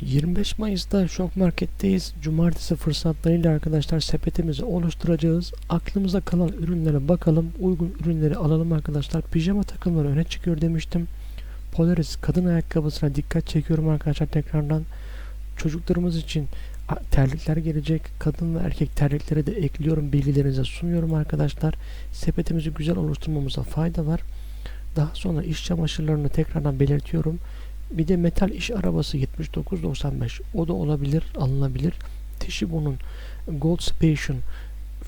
25 Mayıs'ta Şok Market'teyiz. Cumartesi fırsatlarıyla arkadaşlar sepetimizi oluşturacağız. Aklımıza kalan ürünlere bakalım. Uygun ürünleri alalım arkadaşlar. Pijama takımları öne çıkıyor demiştim. Polaris kadın ayakkabısına dikkat çekiyorum arkadaşlar tekrardan. Çocuklarımız için terlikler gelecek. Kadın ve erkek terlikleri de ekliyorum. Bilgilerinize sunuyorum arkadaşlar. Sepetimizi güzel oluşturmamıza fayda var. Daha sonra iş çamaşırlarını tekrardan belirtiyorum. Bir de metal iş arabası 79.95 o da olabilir alınabilir. Toshibo'nun Gold Station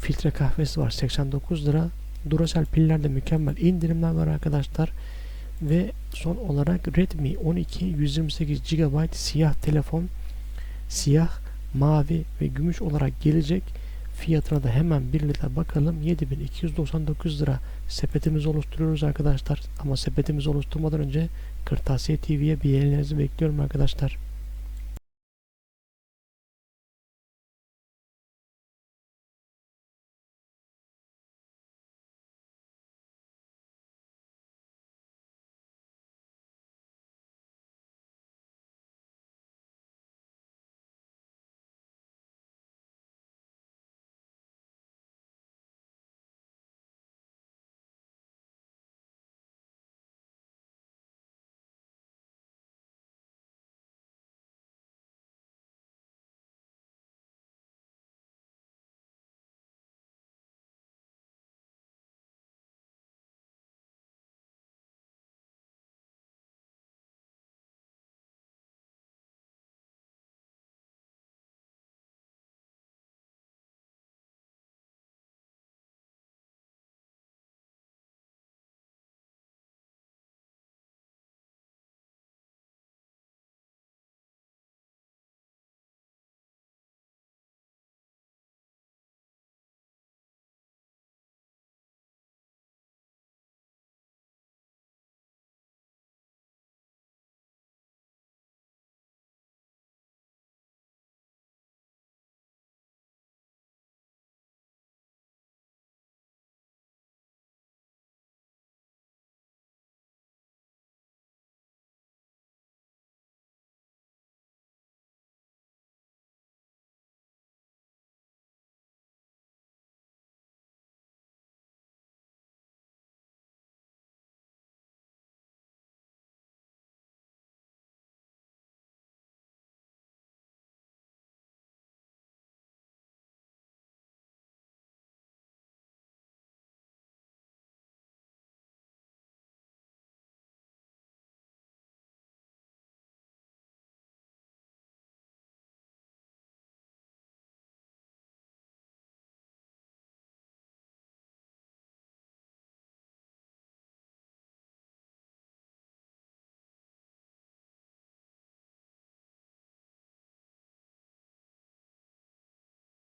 filtre kahvesi var 89 lira. Duracell pillerde mükemmel indirimler var arkadaşlar. Ve son olarak Redmi 12 128 GB siyah telefon siyah, mavi ve gümüş olarak gelecek. Fiyatına da hemen birlikte bakalım. 7299 lira sepetimizi oluşturuyoruz arkadaşlar. Ama sepetimizi oluşturmadan önce Kırtasiye TV'ye bir beğenilerinizi bekliyorum arkadaşlar.